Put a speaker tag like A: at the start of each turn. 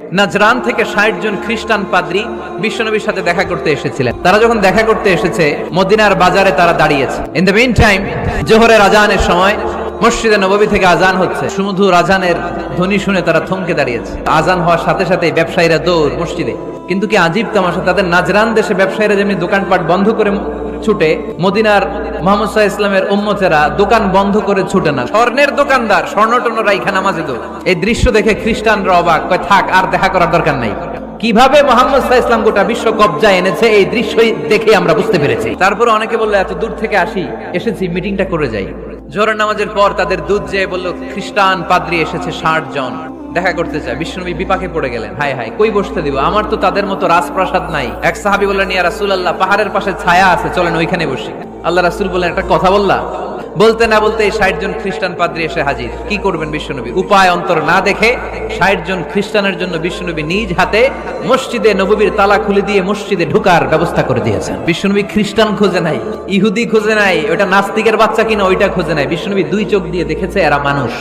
A: Najran থেকে ষাট জন খ্রিস্টান পাদ্রী বিশ্বনবীর সাথে দেখা করতে এসেছিলেন। তারা যখন দেখা করতে এসেছে, মদিনার বাজারে তারা দাঁড়িয়েছে। ইন দ্য মিন টাইম জোহরের আজানের সময় মসজিদে নববী থেকে আজান হচ্ছে। সুমধুর আজানের ধ্বনি শুনে তারা থমকে দাঁড়িয়েছে। আজান হওয়ার সাথে সাথে ব্যবসায়ীরা দৌড় মসজিদে। কিন্তু কি আজীব তামাশা? তাদের নাজরান দেশে ব্যবসায়ীরা যেমনি দোকানপাট বন্ধ করে ছুটে, মদিনার মোহাম্মদ সাহা ইসলামের উম্মতেরা দোকান বন্ধ করে ছুটে না। স্বর্ণের দোকানদার স্বর্ণ টর্ণ রাইখা নামাজে দৌড় এই দৃশ্য দেখে খ্রিস্টানরা অবাক থাক, আর দেখা করার দরকার নাই। কীভাবে মোহাম্মদ সাহা ইসলাম গোটা বিশ্ব কবজা এনেছে, এই দৃশ্যই দেখে আমরা বুঝতে পেরেছি। তারপরে অনেকে বলল, এত দূর থেকে আসি, এসেছি, মিটিংটা করে যাই। জোহরের নামাজের পর তাদের দুধ যেয়ে বলল, খ্রিস্টান পাদ্রী এসেছে ষাট জন। দেখা করতে চায়। বিষ্ণুনবী বিপাকে পড়ে গেলেন। হাই হাই কই বসতে দিব? আমার তো তাদের মতো রাজপ্রাসাদ নাই। এক সাহাবি বললেন, ইয়া রাসূল আল্লাহ পাহাড়ের পাশে ছায়া আছে, চলেন ওইখানে বসি। আল্লাহ রাসূল বললেন, একটা কথা বললা? বলতে না বলতে ষাট জন খ্রিস্টান পাদ্রী এসে হাজির। কি করবেন বিশ্বনবী? উপায় অন্তর না দেখে ষাট জন খ্রিস্টানের জন্য বিশ্বনবী নিজ হাতে মসজিদে নববীর তালা খুলে দিয়ে মসজিদে ঢুকার ব্যবস্থা করে দিয়েছেন। বিশ্বনবী খ্রিস্টান খোঁজে নাই, ইহুদি খোঁজে নাই ওটা নাস্তিকের বাচ্চা কিনা, ওইটা খোঁজে নাই। বিশ্বনবী দুই চোখ দিয়ে দেখেছে, এরা মানুষ।